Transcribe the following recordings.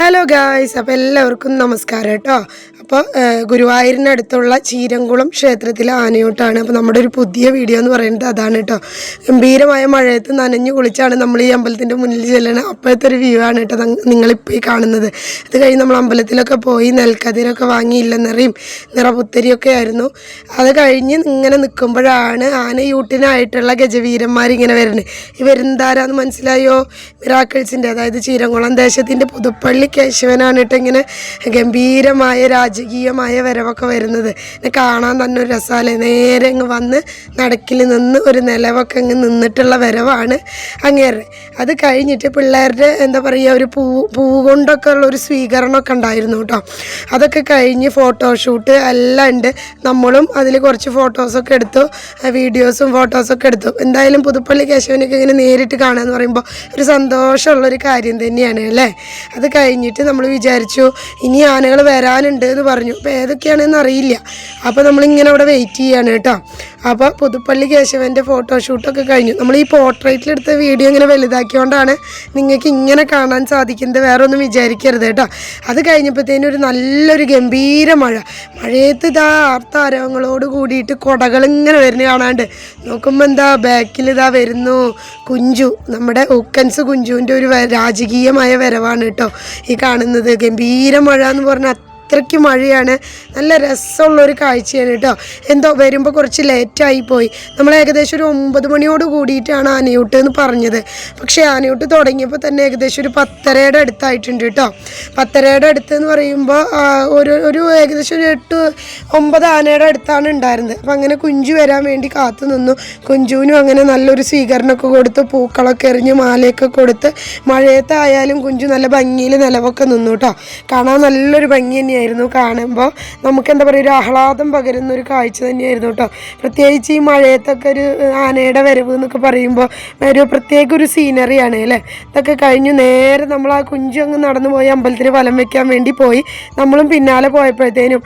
Hello guys അപ്പോൾ എല്ലാവർക്കും നമസ്കാരം കേട്ടോ. അപ്പോൾ ഗുരുവായൂരിനടുത്തുള്ള ചീരംകുളം ക്ഷേത്രത്തിലെ ആനയോട്ടാണ് അപ്പോൾ നമ്മുടെ ഒരു പുതിയ വീഡിയോ എന്ന് പറയുന്നത് അതാണ് കേട്ടോ. ഗംഭീരമായ മഴയത്ത് നനഞ്ഞു കുളിച്ചാണ് നമ്മൾ ഈ അമ്പലത്തിന്റെ മുന്നിൽ ചെല്ലണത് അപ്പോഴത്തെ ഒരു വ്യൂ ആണ് കേട്ടോ നങ് നിങ്ങളിപ്പോൾ ഈ കാണുന്നത്. അത് കഴിഞ്ഞ് നമ്മൾ അമ്പലത്തിലൊക്കെ പോയി നെൽക്കതിരൊക്കെ വാങ്ങി ഇല്ലെന്നറിയും നിറപുത്തരിയൊക്കെ ആയിരുന്നു. അത് കഴിഞ്ഞ് ഇങ്ങനെ നിൽക്കുമ്പോഴാണ് ആനയൂട്ടിനായിട്ടുള്ള ഗജവീരന്മാർ ഇങ്ങനെ വരുന്നത്. ഈ വരുന്നതാരാന്ന് മനസ്സിലായോ മിറാക്കിൾസിന്റെ അതായത് ചീരംകുളം ദേശത്തിന്റെ പുതുപ്പള്ളി കേശവനാണ് കേട്ടോ ഇങ്ങനെ ഗംഭീരമായ രാജകീയമായ വരവൊക്കെ വരുന്നത്. കാണാൻ തന്നെ ഒരു രസമല്ലേ നേരെ അങ്ങ് വന്ന് നടക്കിൽ നിന്ന് ഒരു നിലവൊക്കെ അങ്ങ് നിന്നിട്ടുള്ള വരവാണ് അങ്ങേറെ. അത് കഴിഞ്ഞിട്ട് പിള്ളേരുടെ എന്താ പറയുക ഒരു പൂ പൂ കൊണ്ടൊക്കെ ഉള്ള ഒരു സ്വീകരണമൊക്കെ ഉണ്ടായിരുന്നു കേട്ടോ. അതൊക്കെ കഴിഞ്ഞ് ഫോട്ടോഷൂട്ട് എല്ലാം ഉണ്ട്. നമ്മളും അതിൽ കുറച്ച് ഫോട്ടോസൊക്കെ എടുത്തു. വീഡിയോസും ഫോട്ടോസൊക്കെ എടുത്തു. എന്തായാലും പുതുപ്പള്ളി കേശവനൊക്കെ ഇങ്ങനെ നേരിട്ട് കാണുക എന്ന് പറയുമ്പോൾ ഒരു സന്തോഷമുള്ളൊരു കാര്യം തന്നെയാണ് അല്ലേ? അത് കഴിഞ്ഞിട്ട് നമ്മൾ വിചാരിച്ചു ഇനി ആനകൾ വരാനുണ്ട് എന്ന് പറഞ്ഞു. അപ്പോൾ ഏതൊക്കെയാണെന്ന് അറിയില്ല. അപ്പോൾ നമ്മളിങ്ങനെ അവിടെ വെയിറ്റ് ചെയ്യാണ് കേട്ടോ. അപ്പോൾ പുതുപ്പള്ളി കേശവന്റെ ഫോട്ടോഷൂട്ടൊക്കെ കഴിഞ്ഞു. നമ്മൾ ഈ പോർട്രേറ്റിലെടുത്ത വീഡിയോ ഇങ്ങനെ വലുതാക്കിയോണ്ടാണ് നിങ്ങൾക്ക് ഇങ്ങനെ കാണാൻ സാധിക്കുന്നത്. വേറെ ഒന്നും വിചാരിക്കരുത് കേട്ടോ. അത് കഴിഞ്ഞപ്പോഴത്തേനും ഒരു നല്ലൊരു ഗംഭീര മഴ. മഴയത്ത് ഇതാ ആർത്താരവങ്ങളോട് കൂടിയിട്ട് കൊടകൾ ഇങ്ങനെ വരുന്ന കാണാണ്ട്. നോക്കുമ്പോൾ എന്താ ബാക്കിൽ ഇതാ വരുന്നു. കുഞ്ചു നമ്മുടെ ഉക്കൻസ് കുഞ്ചുവിന്റെ ഒരു രാജകീയമായ വരവാണ് കേട്ടോ. ഈ കാണുന്നത് ഗംഭീര മഴ എന്ന് പറഞ്ഞാൽ അത്രയ്ക്ക് മഴയാണ്. നല്ല രസമുള്ളൊരു കാഴ്ചയാണ് കേട്ടോ എന്തോ വരുമ്പോൾ കുറച്ച് ലേറ്റായി പോയി. നമ്മൾ ഏകദേശം ഒരു ഒമ്പത് മണിയോട് കൂടിയിട്ടാണ് ആനയൂട്ട് എന്ന് പറഞ്ഞത്. പക്ഷേ ആനയൂട്ട് തുടങ്ങിയപ്പോൾ തന്നെ ഏകദേശം ഒരു പത്തരയുടെ അടുത്തായിട്ടുണ്ട് കേട്ടോ പത്തരയുടെ അടുത്ത് എന്ന് പറയുമ്പോൾ ഒരു ഒരു ഏകദേശം ഒരു എട്ട് ഒമ്പത് ആനയുടെ അടുത്താണ് ഉണ്ടായിരുന്നത്. അപ്പം അങ്ങനെ കുഞ്ചു വരാൻ വേണ്ടി കാത്തു നിന്നു. കുഞ്ചുവിനും അങ്ങനെ നല്ലൊരു സ്വീകരണമൊക്കെ കൊടുത്ത് പൂക്കളൊക്കെ എറിഞ്ഞ് മാലയൊക്കെ കൊടുത്ത് മഴയത്തായാലും കുഞ്ചു നല്ല ഭംഗിയിൽ നിലവൊക്കെ നിന്നു കേട്ടോ കാണാൻ നല്ലൊരു ഭംഗി തന്നെയായിരുന്നു കാണുമ്പോൾ നമുക്ക് എന്താ പറയുക ഒരു ആഹ്ലാദം പകരുന്ന ഒരു കാഴ്ച തന്നെയായിരുന്നു കേട്ടോ പ്രത്യേകിച്ച് ഈ മഴയത്തൊക്കെ ഒരു ആനയുടെ വരവ് എന്നൊക്കെ പറയുമ്പോൾ ഒരു പ്രത്യേക ഒരു സീനറിയാണ് അല്ലേ? ഇതൊക്കെ കഴിഞ്ഞു നേരെ നമ്മൾ ആ കുഞ്ചു അങ്ങ് നടന്നു പോയി അമ്പലത്തിൽ വലം വെക്കാൻ വേണ്ടി പോയി. നമ്മളും പിന്നാലെ പോയപ്പോഴത്തേനും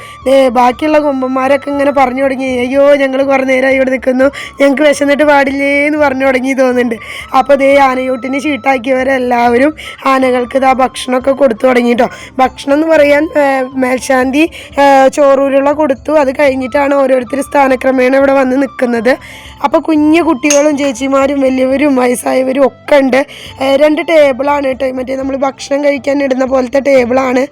ബാക്കിയുള്ള കൊമ്പന്മാരൊക്കെ ഇങ്ങനെ പറഞ്ഞു തുടങ്ങി അയ്യോ ഞങ്ങൾ കുറേ നേരമായി ഇവിടെ നിൽക്കുന്നു ഞങ്ങൾക്ക് വിശന്നിട്ട് പാടില്ലേ എന്ന് പറഞ്ഞു തുടങ്ങി തോന്നുന്നുണ്ട്. അപ്പോൾ ദേ ആനയൂട്ടിന് ചീട്ടാക്കിയവരെല്ലാവരും ആനകൾക്ക് ഇതാ ഭക്ഷണമൊക്കെ കൊടുത്തു തുടങ്ങിയിട്ടോ ഭക്ഷണം എന്ന് പറയാൻ മേൽശാന്തി ചോറൂരുള്ള കൊടുത്തു. അത് കഴിഞ്ഞിട്ടാണ് ഓരോരുത്തർ സ്ഥാനക്രമേണ ഇവിടെ വന്ന് നിൽക്കുന്നത്. അപ്പോൾ കുഞ്ഞു കുട്ടികളും ചേച്ചിമാരും വലിയവരും വയസ്സായവരും ഒക്കെ ഉണ്ട്. രണ്ട് ടേബിളാണ് കേട്ടോ. മറ്റേ നമ്മൾ ഭക്ഷണം കഴിക്കാൻ ഇടുന്ന പോലത്തെ ടേബിളാണ്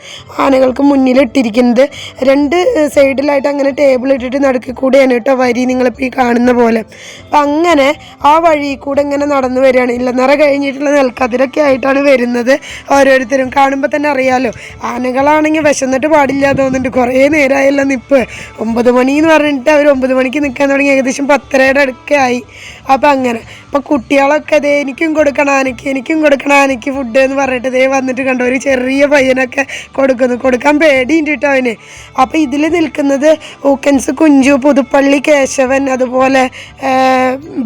ആനകൾക്ക് മുന്നിലിട്ടിരിക്കുന്നത് രണ്ട് സൈഡിലായിട്ട് അങ്ങനെ ടേബിൾ ഇട്ടിട്ട് നടുക്കിൽ കൂടെയാണ് കേട്ടോ വരി നിങ്ങളിപ്പോൾ ഈ കാണുന്ന പോലെ. അപ്പം അങ്ങനെ ആ വഴി കൂടെ ഇങ്ങനെ നടന്നു വരികയാണ്. ഇല്ലെന്നറ കഴിഞ്ഞിട്ടുള്ള നെൽക്കതിരൊക്കെ ആയിട്ടാണ് വരുന്നത് ഓരോരുത്തരും. കാണുമ്പോൾ തന്നെ അറിയാമല്ലോ ആനകളാണെങ്കിൽ വിശന്നിട്ട് പാടില്ല തോന്നുന്നുണ്ട്. കുറേ നേരമായല്ലോ നിപ്പ് ഒമ്പത് മണി എന്ന് പറഞ്ഞിട്ട് അവർ ഒമ്പത് മണിക്ക് നിൽക്കാൻ തുടങ്ങി. ഏകദേശം പത്തരയുടെ അടുക്കായി. അപ്പം അങ്ങനെ. അപ്പോൾ കുട്ടികളൊക്കെ ദേ എനിക്കും കൊടുക്കണം ആനയ്ക്ക് എനിക്കും കൊടുക്കണം ആനയ്ക്ക് ഫുഡ് എന്ന് പറഞ്ഞിട്ട് ദേ വന്നിട്ട് കണ്ടു ഒരു ചെറിയ പയ്യനൊക്കെ കൊടുക്കുന്നു. കൊടുക്കാൻ പേടിയുണ്ട് കേട്ടോ അവന്. അപ്പോൾ ഇതിൽ നിൽക്കുന്നത് ഊക്കൻസ് കുഞ്ചു പുതുപ്പള്ളി കേശവൻ അതുപോലെ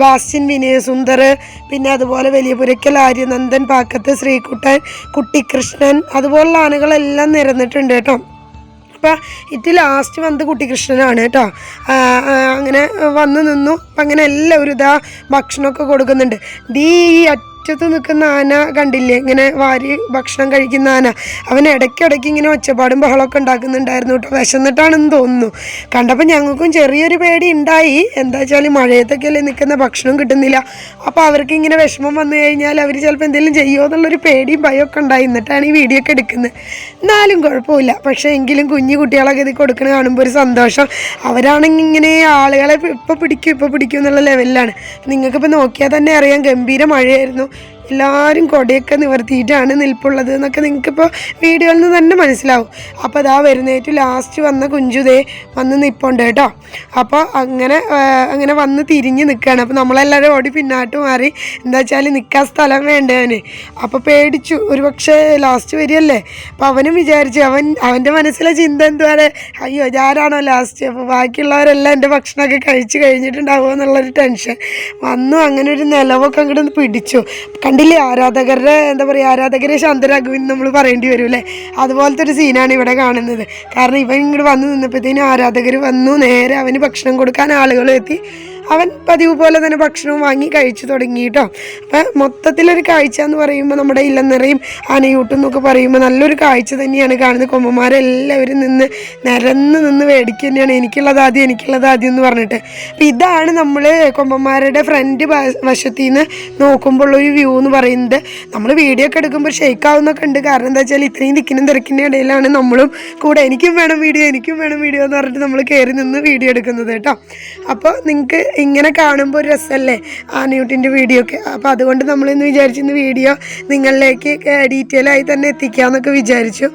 ബാസ്റ്റിൻ വിനയസുന്ദർ പിന്നെ അതുപോലെ വലിയ പുരയ്ക്കൽ ആര്യനന്ദൻ പാക്കത്ത് ശ്രീകുട്ടൻ കുട്ടിക്കൃഷ്ണൻ അതുപോലുള്ള ആനകളെല്ലാം നിരന്നിട്ടുണ്ട് കേട്ടോ. അപ്പം ഇത് ലാസ്റ്റ് വന്നത് കുട്ടികൃഷ്ണനാണ് കേട്ടോ. അങ്ങനെ വന്ന് നിന്നു. അപ്പം അങ്ങനെ എല്ലാവരും ഇതാ ഭക്ഷണമൊക്കെ കൊടുക്കുന്നുണ്ട്. ദീ ഈ അറ്റത്ത് നിൽക്കുന്ന ആന കണ്ടില്ലേ? ഇങ്ങനെ വാരി ഭക്ഷണം കഴിക്കുന്ന ആന. അവൻ ഇടയ്ക്കിടയ്ക്ക് ഇങ്ങനെ ഒച്ചപ്പാടും ബഹളമൊക്കെ ഉണ്ടാക്കുന്നുണ്ടായിരുന്നു കേട്ടോ. വിശന്നിട്ടാണെന്ന് തോന്നുന്നു. കണ്ടപ്പോൾ ഞങ്ങൾക്കും ചെറിയൊരു പേടി ഉണ്ടായി. എന്താ വെച്ചാൽ മഴയത്തൊക്കെയല്ലേ നിൽക്കുന്ന ഭക്ഷണം കിട്ടുന്നില്ല. അപ്പോൾ അവർക്ക് ഇങ്ങനെ വിഷമം വന്നു കഴിഞ്ഞാൽ അവർ ചിലപ്പോൾ എന്തെങ്കിലും ചെയ്യുമോ എന്നുള്ളൊരു പേടിയും ഭയമൊക്കെ ഉണ്ടായി. എന്നിട്ടാണ് ഈ വീഡിയോ ഒക്കെ എടുക്കുന്നത്. എന്നാലും കുഴപ്പമില്ല. പക്ഷേ എങ്കിലും കുഞ്ഞു കുട്ടികളൊക്കെ ഇത് കൊടുക്കണ കാണുമ്പോൾ ഒരു സന്തോഷം. അവരാണെങ്കിൽ ഇങ്ങനെ ആളുകളെ ഇപ്പോൾ പിടിക്കും ഇപ്പോൾ പിടിക്കും എന്നുള്ള ലെവലിലാണ് നിങ്ങൾക്കിപ്പോൾ നോക്കിയാൽ തന്നെ അറിയാം ഗംഭീര മഴയായിരുന്നു. എല്ലാവരും കൊടയൊക്കെ നിവർത്തിയിട്ടാണ് നിൽപ്പുള്ളത് എന്നൊക്കെ നിങ്ങൾക്കിപ്പോൾ വീഡിയോയിൽ നിന്ന് തന്നെ മനസ്സിലാവും. അപ്പോൾ അതാ വരുന്നേറ്റ് ലാസ്റ്റ് വന്ന കുഞ്ചുതേ വന്ന് നിൽപ്പുണ്ട് കേട്ടോ. അപ്പോൾ അങ്ങനെ അങ്ങനെ വന്ന് തിരിഞ്ഞ് നിൽക്കുകയാണ് അപ്പോൾ നമ്മളെല്ലാവരും ഓടി പിന്നാട്ട് മാറി എന്താ വെച്ചാൽ നിൽക്കാൻ സ്ഥലം വേണ്ടവന് അപ്പോൾ പേടിച്ചു. ഒരു പക്ഷേ ലാസ്റ്റ് വരികയല്ലേ? അപ്പോൾ അവനും വിചാരിച്ചു അവൻ അവന്റെ മനസ്സിലെ ചിന്ത എന്തുവാണ്? അയ്യോ ഞാനാണോ ലാസ്റ്റ് അപ്പോൾ ബാക്കിയുള്ളവരെല്ലാം എന്റെ ഭക്ഷണമൊക്കെ കഴിച്ച് കഴിഞ്ഞിട്ടുണ്ടാവുമോ എന്നുള്ളൊരു ടെൻഷൻ വന്നു അങ്ങനെ ഒരു നിലവൊക്കെ അങ്ങോട്ട് പിടിച്ചു. കണ്ടില്ലേ ആരാധകരുടെ എന്താ പറയുക ആരാധകരെ ശാന്തരാഘവൻ നമ്മൾ പറയേണ്ടി വരും അല്ലേ? അതുപോലത്തെ ഒരു സീനാണ് ഇവിടെ കാണുന്നത്. കാരണം ഇവൻ ഇങ്ങോട്ട് വന്ന് നിന്നപ്പോഴത്തേനും ആരാധകർ വന്നു നേരെ അവന് ഭക്ഷണം കൊടുക്കാൻ ആളുകൾ എത്തി. അവൻ പതിവ് പോലെ തന്നെ ഭക്ഷണവും വാങ്ങി കഴിച്ചു തുടങ്ങി കേട്ടോ. അപ്പം മൊത്തത്തിലൊരു കാഴ്ച എന്ന് പറയുമ്പോൾ നമ്മുടെ ഇല്ലനിറയും ആനയൂട്ടും എന്നൊക്കെ പറയുമ്പോൾ നല്ലൊരു കാഴ്ച തന്നെയാണ് കാണുന്നത്. കൊമ്പന്മാരെല്ലാവരും നിന്ന് നിരന്ന് നിന്ന് മേടിക്കുക തന്നെയാണ്. എനിക്കുള്ളത് ആദ്യം എനിക്കുള്ളത് ആദ്യം എന്ന് പറഞ്ഞിട്ട്. അപ്പം ഇതാണ് നമ്മൾ കൊമ്പന്മാരുടെ ഫ്രണ്ട് വശത്തു നിന്ന് നോക്കുമ്പോൾ ഒരു വ്യൂ എന്ന് പറയുന്നത്. നമ്മൾ വീഡിയോ ഒക്കെ എടുക്കുമ്പോൾ ഷെയ്ക്ക് ആവുന്നൊക്കെ ഉണ്ട്. കാരണം എന്താ വെച്ചാൽ ഇത്രയും തിക്കിനും തിരക്കിന്റെ ഇടയിലാണ് നമ്മളും കൂടെ. എനിക്കും വേണം വീഡിയോ എനിക്കും വേണം വീഡിയോ എന്ന് പറഞ്ഞിട്ട് നമ്മൾ കയറി നിന്ന് വീഡിയോ എടുക്കുന്നത് കേട്ടോ. അപ്പോൾ നിങ്ങൾക്ക് ഇങ്ങനെ കാണുമ്പോൾ ഒരു രസമല്ലേ ആനയൂട്ടിന്റെ വീഡിയോ ഒക്കെ. അപ്പോൾ അതുകൊണ്ട് നമ്മളിന്ന് വിചാരിച്ചിരുന്ന വീഡിയോ നിങ്ങളിലേക്ക് ഡീറ്റെയിൽ ആയി തന്നെ എത്തിക്കാമെന്നൊക്കെ വിചാരിച്ചു.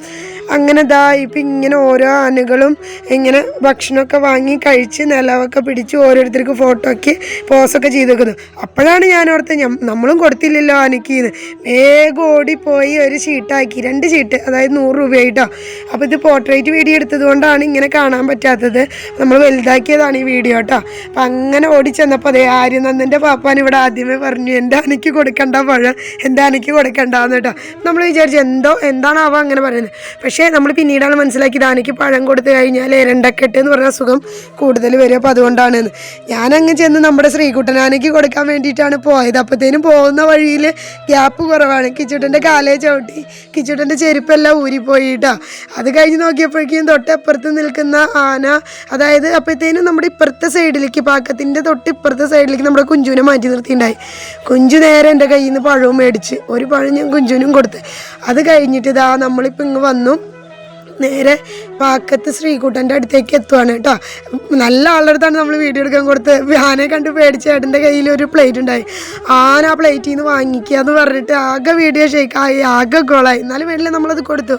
അങ്ങനെ ദാ ഇപ്പം ഇങ്ങനെ ഓരോ ആനകളും ഇങ്ങനെ ഭക്ഷണമൊക്കെ വാങ്ങി കഴിച്ച് നിലവൊക്കെ പിടിച്ച് ഓരോരുത്തർക്ക് ഫോട്ടോ ഒക്കെ പോസൊക്കെ ചെയ്ത് വെക്കുന്നു. അപ്പോഴാണ് ഞാൻ ഓർത്ത് നമ്മളും കൊടുത്തില്ലല്ലോ ആനയ്ക്ക് എന്ന് വേഗം ഓടിപ്പോയി ഒരു ഷീട്ടാക്കി രണ്ട് ഷീട്ട് അതായത് നൂറ് രൂപയായിട്ടോ. അപ്പോൾ ഇത് പോർട്രേറ്റ് വീഡിയോ എടുത്തതുകൊണ്ടാണ് ഇങ്ങനെ കാണാൻ പറ്റാത്തത്. നമ്മൾ വലുതാക്കിയതാണ് ഈ വീഡിയോ കേട്ടോ അപ്പം അങ്ങനെ ഓടി ചെന്നപ്പോൾ അതേ ആര്യനന്ദന്റെ പാപ്പാൻ ഇവിടെ ആദ്യമേ പറഞ്ഞു എന്റെ ആനയ്ക്ക് കൊടുക്കണ്ട പഴം എന്റെ ആനയ്ക്ക് കൊടുക്കണ്ടെന്ന് കേട്ടോ നമ്മൾ വിചാരിച്ചു എന്തോ എന്താണാവോ അങ്ങനെ പറയുന്നത്? പക്ഷേ നമ്മൾ പിന്നീടാണ് മനസ്സിലാക്കിയത് ആനയ്ക്ക് പഴം കൊടുത്തു കഴിഞ്ഞാൽ എരണ്ടക്കെട്ട് എന്ന് പറഞ്ഞ അസുഖം കൂടുതൽ വരും. അപ്പോൾ അതുകൊണ്ടാണ് ഞാനങ്ങ് ചെന്ന് നമ്മുടെ ശ്രീകുട്ടനാനയ്ക്ക് കൊടുക്കാൻ വേണ്ടിയിട്ടാണ് പോയത്. അപ്പോഴത്തേനും പോകുന്ന വഴിയിൽ ഗ്യാപ്പ് കുറവാണ്. കിച്ചുട്ടന്റെ കാലേ ചവിട്ടി. കിച്ചുട്ടന്റെ ചെരുപ്പെല്ലാം ഊരിപ്പോയിട്ടാ. അത് കഴിഞ്ഞ് നോക്കിയപ്പോഴേക്കും തൊട്ടപ്പുറത്ത് നിൽക്കുന്ന ആന അതായത് അപ്പോഴത്തേനും നമ്മുടെ ഇപ്പുറത്തെ സൈഡിലേക്ക് പാക്കത്തിന്റെ തൊട്ട് ഇപ്പുറത്തെ സൈഡിലേക്ക് നമ്മുടെ കുഞ്ചുവിനെ മാറ്റി നിർത്തിയിട്ടുണ്ടായി കുഞ്ചു നേരെ എന്റെ കയ്യിൽ നിന്ന് പഴവും മേടിച്ച് ഒരു പഴം ഞാൻ കുഞ്ചുവിനും കൊടുത്ത്. അത് കഴിഞ്ഞിട്ട് ഇതാ നമ്മളിപ്പോൾ ഇങ്ങ് വന്നു. നേരെ പാക്കത്ത് ശ്രീകുട്ടന്റെ അടുത്തേക്ക് എത്തുവാണ് കേട്ടോ. നല്ല ആളുടെ അടുത്താണ് നമ്മൾ വീഡിയോ എടുക്കാൻ കൊടുത്ത് ആനയെ കണ്ട് പേടിച്ച ഏട്ടന്റെ കയ്യിൽ ഒരു പ്ലേറ്റ് ഉണ്ടായി. ആന ആ പ്ലേറ്റിൽ നിന്ന് വാങ്ങിക്കുക എന്ന് പറഞ്ഞിട്ട് ആകെ വീഡിയോ ഷേക്കായി ആകെ ഗോളായി എന്നാലും വേണ്ടില്ല നമ്മളത് കൊടുത്തു.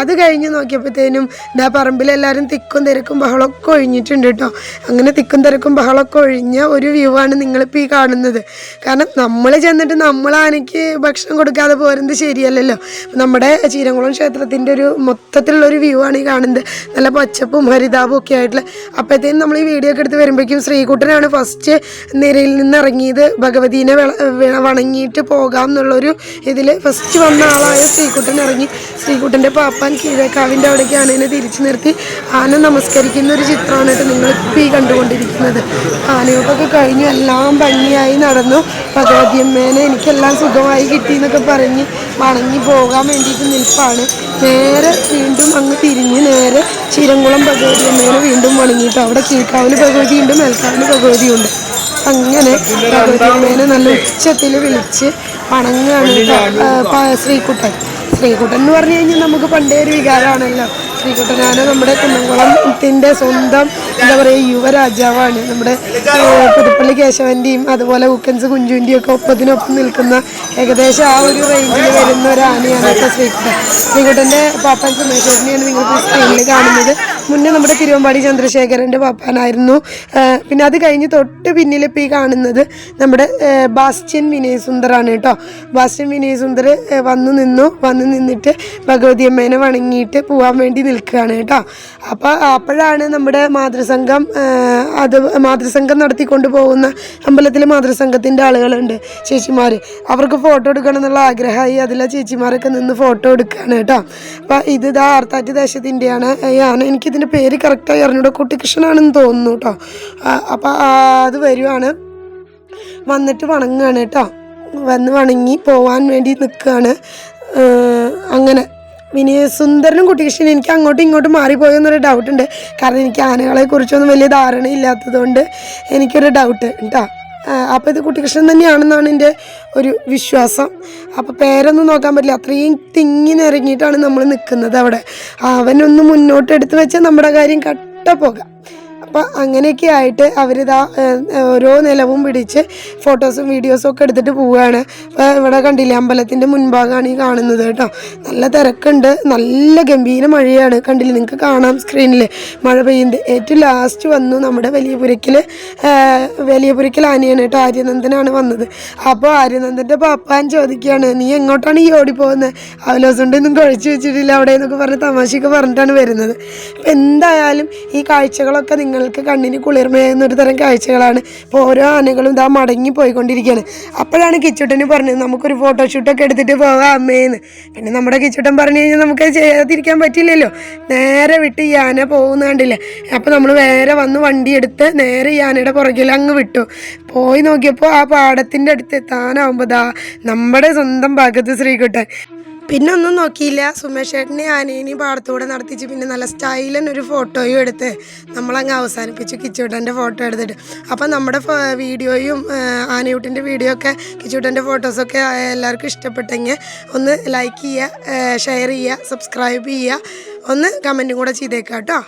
അത് കഴിഞ്ഞ് നോക്കിയപ്പോഴത്തേനും ഇതാ പറമ്പിലെല്ലാവരും തിക്കും തിരക്കും ബഹളമൊക്കെ ഒഴിഞ്ഞിട്ടുണ്ട് കേട്ടോ. അങ്ങനെ തിക്കും തിരക്കും ബഹളമൊക്കെ ഒഴിഞ്ഞ ഒരു വ്യൂ ആണ് നിങ്ങളിപ്പോൾ ഈ കാണുന്നത്. കാരണം നമ്മൾ ചെന്നിട്ട് നമ്മൾ ആനയ്ക്ക് ഭക്ഷണം കൊടുക്കാതെ പോരുന്നത് ശരിയല്ലല്ലോ. നമ്മുടെ ചീരംകുളം ക്ഷേത്രത്തിന്റെ ഒരു മൊത്തത്തിലുള്ള ഒരു വ്യൂ ആണ് ഈ കാണുന്നത്. നല്ല പച്ചപ്പും ഹരിതാപും ഒക്കെ ആയിട്ടുള്ള അപ്പോഴത്തേനും നമ്മൾ ഈ വീഡിയോ ഒക്കെ എടുത്ത് വരുമ്പോഴേക്കും ശ്രീകുട്ടനാണ് ഫസ്റ്റ് നിരയിൽ നിന്ന് ഇറങ്ങിയത്. ഭഗവതീനെ വണങ്ങിയിട്ട് പോകാം എന്നുള്ളൊരു ഇതിൽ ഫസ്റ്റ് വന്ന ആളായ ശ്രീകുട്ടൻ ഇറങ്ങി. ശ്രീകുട്ടന്റെ പാപ്പാൻ കീഴക്കാവിന്റെ അവിടേക്ക് ആനേനെ തിരിച്ചു നിർത്തി. ആന നമസ്കരിക്കുന്ന ഒരു ചിത്രമാണ് കേട്ടോ നിങ്ങളിപ്പോൾ ഈ കണ്ടുകൊണ്ടിരിക്കുന്നത്. ആനയോട്ടൊക്കെ കഴിഞ്ഞു. എല്ലാം ഭംഗിയായി നടന്നു. ഭഗവതിയമ്മേനെ എനിക്കെല്ലാം സുഖമായി കിട്ടി എന്നൊക്കെ പറഞ്ഞ് വണങ്ങി പോകാൻ വേണ്ടിയിട്ട് നിൽപ്പാണ്. നേരെ വീണ്ടും അങ്ങ് തിരിഞ്ഞ് നേരെ ചീരംകുളം ഭഗവതിയമ്മേനെ വീണ്ടും വണങ്ങിയിട്ട് അവിടെ കീഴ്ക്കാവിൽ ഭഗവതിയുണ്ട് മേൽക്കാവിൽ ഭഗവതിയുണ്ട്. അങ്ങനെ ഭഗവതിയമ്മേനെ നല്ല ഉച്ചത്തിൽ വിളിച്ച് വണങ്ങുകയാണ് ശ്രീകുട്ടൻ. ശ്രീകുട്ടൻ എന്ന് പറഞ്ഞു കഴിഞ്ഞാൽ നമുക്ക് പണ്ടേ ഒരു വികാരമാണല്ലോ. ശ്രീകുട്ടനാണ് നമ്മുടെ കുന്നംകുളത്തിന്റെ സ്വന്തം എന്താ പറയുക യുവരാജാവാണ് നമ്മുടെ പുതുപ്പള്ളി കേശവന്റെയും അതുപോലെ ഉക്കൻസ് കുഞ്ചുവിന്റെയും ഒക്കെ ഒപ്പത്തിനൊപ്പം നിൽക്കുന്ന ഏകദേശം ആ ഒരു റേഞ്ചിൽ വരുന്ന ഒരു ആനയാണ് ഇപ്പോൾ ശ്രീകുട്ടൻ. ശ്രീകുട്ടന്റെ പാപ്പൻ സുമേശ്വരനെയാണ് നിങ്ങൾക്ക് സ്ക്രീനിൽ കാണുന്നത്. മുന്നേ നമ്മുടെ തിരുവമ്പാടി ചന്ദ്രശേഖരന്റെ പാപ്പാനായിരുന്നു. പിന്നെ അത് കഴിഞ്ഞ് തൊട്ട് പിന്നിൽ ഇപ്പോൾ ഈ കാണുന്നത് നമ്മുടെ ബാസ്റ്റ്യൻ വിനയ് സുന്ദറാണ് കേട്ടോ. ബാസ്റ്റ്യൻ വിനയ് സുന്ദർ വന്നു നിന്നു. വന്നു നിന്നിട്ട് ഭഗവതി അമ്മേനെ വണങ്ങിയിട്ട് പോകാൻ വേണ്ടി നിൽക്കുകയാണ് കേട്ടോ. അപ്പോൾ അപ്പോഴാണ് നമ്മുടെ മാതൃസംഘം അത് മാതൃസംഘം നടത്തിക്കൊണ്ട് പോകുന്ന അമ്പലത്തിലെ മാതൃസംഘത്തിന്റെ ആളുകളുണ്ട് ചേച്ചിമാർ അവർക്ക് ഫോട്ടോ എടുക്കണം എന്നുള്ള ആഗ്രഹമായി അതിലെ ചേച്ചിമാരൊക്കെ നിന്ന് ഫോട്ടോ എടുക്കുകയാണ് കേട്ടോ. അപ്പോൾ ഇത് ഇതാ ആർത്താറ്റ് ദേശത്തിന്റെയാണ്. ആണ് എനിക്കിതിന്റെ പേര് കറക്റ്റായി അറിഞ്ഞൂടെ. കുട്ടികൃഷ്ണനാണെന്ന് തോന്നുന്നു കേട്ടോ. അപ്പോൾ അത് വരുവാണ്. വന്നിട്ട് വണങ്ങുകയാണ് കേട്ടോ. വന്ന് വണങ്ങി പോവാൻ വേണ്ടി നിൽക്കുകയാണ് അങ്ങനെ. വിനയ സുന്ദരനും കുട്ടികൃഷ്ണനും എനിക്ക് അങ്ങോട്ടും ഇങ്ങോട്ടും മാറിപ്പോയെന്നൊരു ഡൗട്ട് ഉണ്ട്. കാരണം എനിക്ക് ആനകളെ കുറിച്ചൊന്നും വലിയ ധാരണയില്ലാത്തതുകൊണ്ട് എനിക്കൊരു ഡൗട്ട് കേട്ടോ അപ്പോൾ ഇത് കുട്ടികൃഷ്ണൻ തന്നെയാണെന്നാണ് എന്റെ ഒരു വിശ്വാസം. അപ്പോൾ പേരൊന്നും നോക്കാൻ പറ്റില്ല. അത്രയും തിങ്ങി നിറങ്ങിയിട്ടാണ് നമ്മൾ നിൽക്കുന്നത് അവിടെ. അവനൊന്ന് മുന്നോട്ട് എടുത്തു വെച്ചാൽ നമ്മുടെ കാര്യം കട്ട പോകാം. അപ്പോൾ അങ്ങനെയൊക്കെ ആയിട്ട് അവരിതാ ഓരോ നിലവും പിടിച്ച് ഫോട്ടോസും വീഡിയോസും ഒക്കെ എടുത്തിട്ട് പോവുകയാണ്. അപ്പോൾ ഇവിടെ കണ്ടില്ലേ അമ്പലത്തിന്റെ മുൻഭാഗമാണ് ഈ കാണുന്നത് കേട്ടോ. നല്ല തിരക്കുണ്ട് നല്ല ഗംഭീര മഴയാണ്. കണ്ടില്ലേ നിങ്ങൾക്ക് കാണാം സ്ക്രീനിൽ മഴ പെയ്യുന്നത്. ഏറ്റവും ലാസ്റ്റ് വന്നു നമ്മുടെ വലിയ വലിയപുരയ്ക്കൽ വലിയ പുരയ്ക്കൽ ആനയാണ് കേട്ടോ ആര്യനന്ദനാണ് വന്നത്. അപ്പോൾ ആര്യനന്ദന്റെ പാപ്പാൻ ചോദിക്കുകയാണ് നീ എങ്ങോട്ടാണ് ഈ ഓടിപ്പോകുന്നത് അവലോസുണ്ടൊന്നും കുഴച്ച് വെച്ചിട്ടില്ല അവിടെ എന്നൊക്കെ പറഞ്ഞ് തമാശയൊക്കെ പറഞ്ഞിട്ടാണ് വരുന്നത്. അപ്പം എന്തായാലും ഈ കാഴ്ചകളൊക്കെ നിങ്ങൾ ആനകൾക്ക് കണ്ണിന് കുളിർമയാകുന്ന ഒരു തരം കാഴ്ചകളാണ്. ഇപ്പോൾ ഓരോ ആനകളും ഇതാ മടങ്ങി പോയിക്കൊണ്ടിരിക്കുകയാണ്. അപ്പോഴാണ് കിച്ചുട്ടന് പറഞ്ഞത് നമുക്കൊരു ഫോട്ടോഷൂട്ടൊക്കെ എടുത്തിട്ട് പോകാം അമ്മേന്ന്. പിന്നെ നമ്മുടെ കിച്ചുട്ടൻ പറഞ്ഞു കഴിഞ്ഞാൽ നമുക്ക് ചെയ്യാതിരിക്കാൻ പറ്റില്ലല്ലോ. നേരെ വിട്ട് ഈ ആന പോകുന്ന അപ്പോൾ നമ്മൾ വേറെ വന്ന് വണ്ടി എടുത്ത് നേരെ ഈ ആനയുടെ പുറകിൽ അങ്ങ് വിട്ടു. പോയി നോക്കിയപ്പോൾ ആ പാടത്തിന്റെ അടുത്ത് എത്താനാവുമ്പോൾ ദാ നമ്മുടെ സ്വന്തം ഭാഗത്ത് ശ്രീകുട്ടൻ. പിന്നെ ഒന്നും നോക്കിയില്ല. സുമേഷ് ചേട്ടനെ ആനേനെയും പാടത്തൂടെ നടത്തിച്ച് പിന്നെ നല്ല സ്റ്റൈലൻ ഒരു ഫോട്ടോയും എടുത്ത് നമ്മളങ്ങ് അവസാനിപ്പിച്ചു. കിച്ചൂട്ടന്റെ ഫോട്ടോ എടുത്തിട്ട്. അപ്പം നമ്മുടെ വീഡിയോയും ആനയൂട്ടിന്റെ വീഡിയോ ഒക്കെ കിച്ചൂട്ടന്റെ ഫോട്ടോസൊക്കെ എല്ലാവർക്കും ഇഷ്ടപ്പെട്ടെങ്കിൽ ഒന്ന് ലൈക്ക് ചെയ്യുക ഷെയർ ചെയ്യുക സബ്സ്ക്രൈബ് ചെയ്യുക. ഒന്ന് കമന്റും കൂടെ ചെയ്തേക്കാം കേട്ടോ.